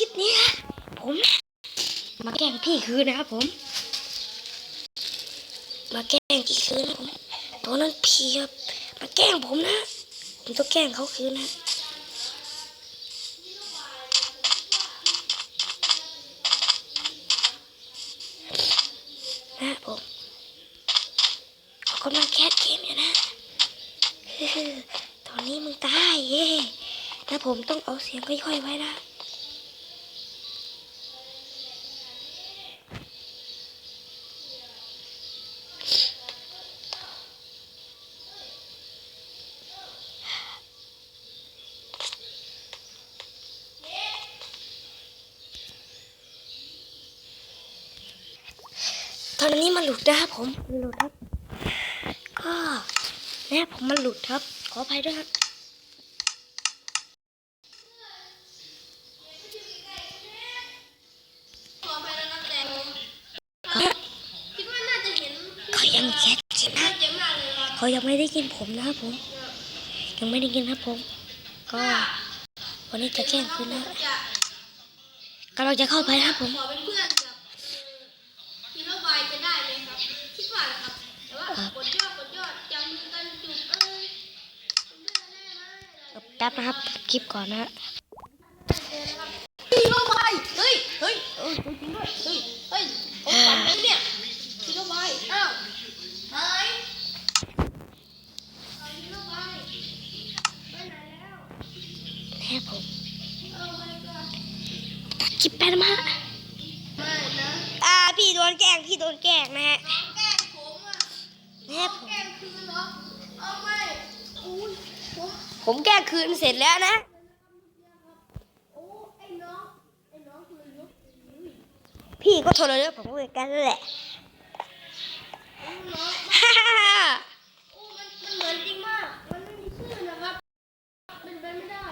คลิปนี้นะผม มาแกล้งพี่คืนนะครับผม มาแกล้งพี่คืนนะผมตัวนั้นพี่ครับมาแกล้งผมนะ ผมต้องแกล้งเขาคืนนะนะผมเขากำลังแคสเกมอยู่นะตอนนี้มึงตายเย่นะผมต้องเอาเสียงค่อยๆไว้นะ ตอนนี้มันหลุดนะครับผมมันหลุดครับ ก็แม่ผมมันหลุดครับ ขออภัยด้วยครับขอไปแล้วนะแต่ผมเฮ้ยคิดว่าน่าจะเห็นเขายังแคสเกมนะเยอะมากเลยครับเขายังไม่ได้กินผมนะครับผม ยังไม่ได้กินครับผม ก็วันนี้จะแกล้งคืนนะจะกำลังจะเข้าไปนะครับผม แป๊บนะครับ คลิปก่อนนะฮีโร่บายเฮ้ยเฮ้ยเออจริงด้วยเฮ้ยเฮ้ยผมฝันไปเนี่ยฮีโร่บายอ้าวหายเอาฮีโร่บายไปไหนแล้วแม่ผมเออไม่ก็ตัดคลิปไปนะมาไม่นะอ่าพี่โดนแกล้งพี่โดนแกล้งนะฮะน้องแกล้งผมอะแม่ผมแกล้งคืนเหรอเอาไม่อุ้ยผม ผมแก้คืนเสร็จแล้วนะ พี่ก็โทรเลยผมก็เหมือนกันแหละฮ่าฮ่าฮ่ามันเหมือนจริงมากมันไม่มีชื่อนะครับเป็นไม่ได้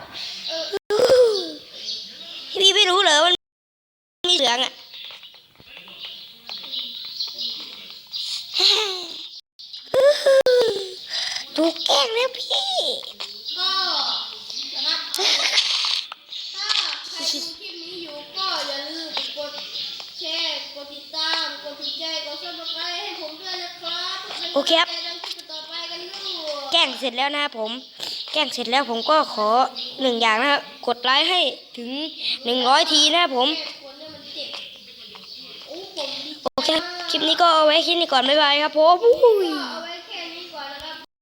พี่ไม่รู้เหรอมันมีเหลืองอะถูกแกล้งแล้วพี่ ก็นะครับถ้าใครดูคลิปนี้อยู่ก็อย่าลืมกดแชร์กดติดตาม กด ถูกใจกดซับสไครต์ให้ผมด้วยนะครับโอเคครับ ต่อไปกันลูกแกล้งเสร็จแล้วนะครับผม แกล้งเสร็จแล้วผมก็ขอหนึ่งอย่างนะครับกดไลค์ให้ถึงหนึ่งร้อยทีนะครับผม คนเนี่ยมันเจ็บโอ้ผมดีโอเคคลิปนี้ก็เอาไว้แค่นี้ก่อนบ๊ายบายครับผมอุ้ย เอาไว้